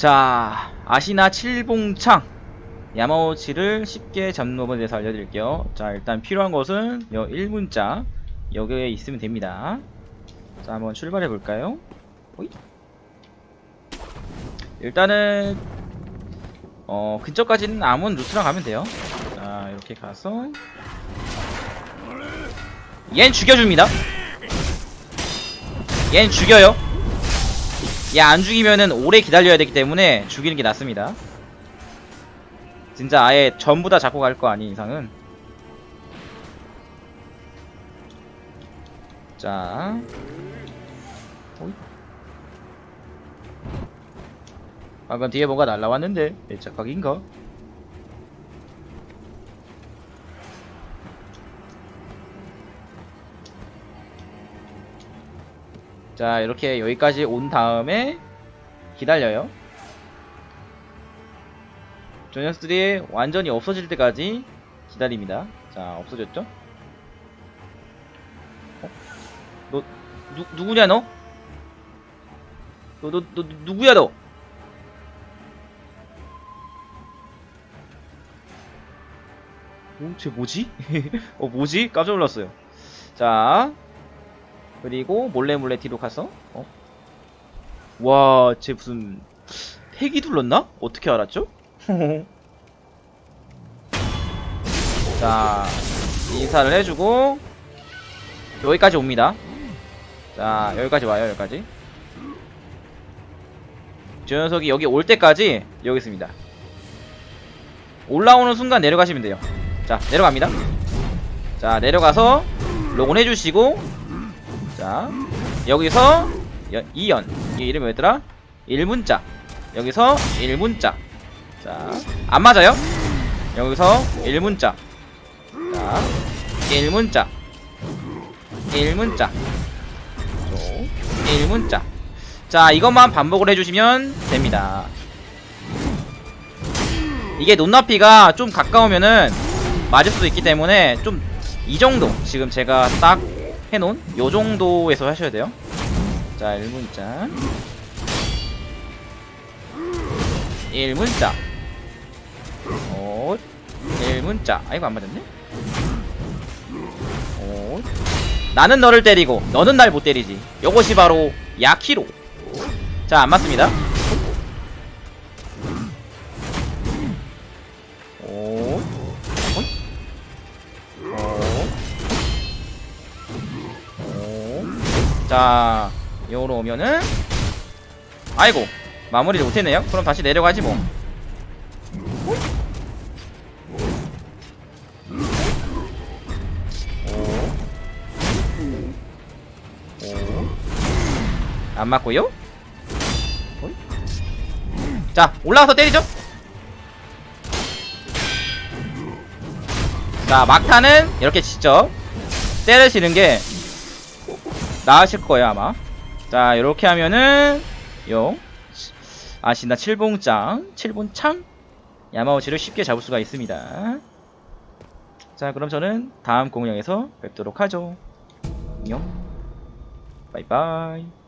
자, 아시나 칠봉창 야마오치를 쉽게 잡는 법에 대해서 알려드릴게요. 자, 일단 필요한 것은 요 1문자 여기에 있으면 됩니다. 자, 한번 출발해 볼까요? 일단은 어 근처까지는 아무 루트랑 가면 돼요. 자, 이렇게 가서 얜 죽여줍니다. 얜 죽여요. 얘 안 죽이면은 오래 기다려야 되기 때문에 죽이는 게 낫습니다. 진짜 아예 전부 다 잡고 갈 거 아닌 이상은. 자. 호잇. 방금 뒤에 뭐가 날라왔는데 내 착각인가? 자 이렇게 여기까지 온 다음에 기다려요 저 녀석들이 완전히 없어질 때까지 기다립니다 자 없어졌죠? 어? 너 누, 누구냐 너? 너, 너, 너 누구야 너? 어? 쟤 뭐지? 어 뭐지? 깜짝 놀랐어요 자 그리고 몰래 몰래 뒤로 가서 어? 와, 쟤 무슨 폐기 둘렀나? 어떻게 알았죠? 자, 인사를 해주고 여기까지 옵니다. 자, 여기까지 와요, 여기까지. 저 녀석이 여기 올 때까지 여기 있습니다. 올라오는 순간 내려가시면 돼요. 자, 내려갑니다. 자, 내려가서 로그인 해주시고 자 여기서 여, 2연. 이 이름이 뭐였더라? 1문자. 여기서 1문자. 자 안 맞아요? 여기서 1문자. 자 1문자. 1문자. 또 1문자. 자 이것만 반복을 해주시면 됩니다. 이게 눈높이가 좀 가까우면은 맞을 수도 있기 때문에 좀 이 정도 지금 제가 딱 해놓은 요 정도에서 하셔야 돼요. 자, 1문자. 1문자. 오, 1문자. 아이고, 안 맞았네? 오. 나는 너를 때리고, 너는 날 못 때리지. 요것이 바로 야키로. 자, 안 맞습니다. 오. 자, 요로 오면은 아이고 마무리를 못했네요. 그럼 다시 내려가지 뭐. 안 맞고요. 자, 올라가서 때리죠. 자, 막타는 이렇게 직접 때리시는 게 나으실 거예요 아마. 자 이렇게 하면은 요 아시나 7봉짱 7봉창? 야마오치를 쉽게 잡을 수가 있습니다. 자 그럼 저는 다음 공룡에서 뵙도록 하죠. 안녕. 바이바이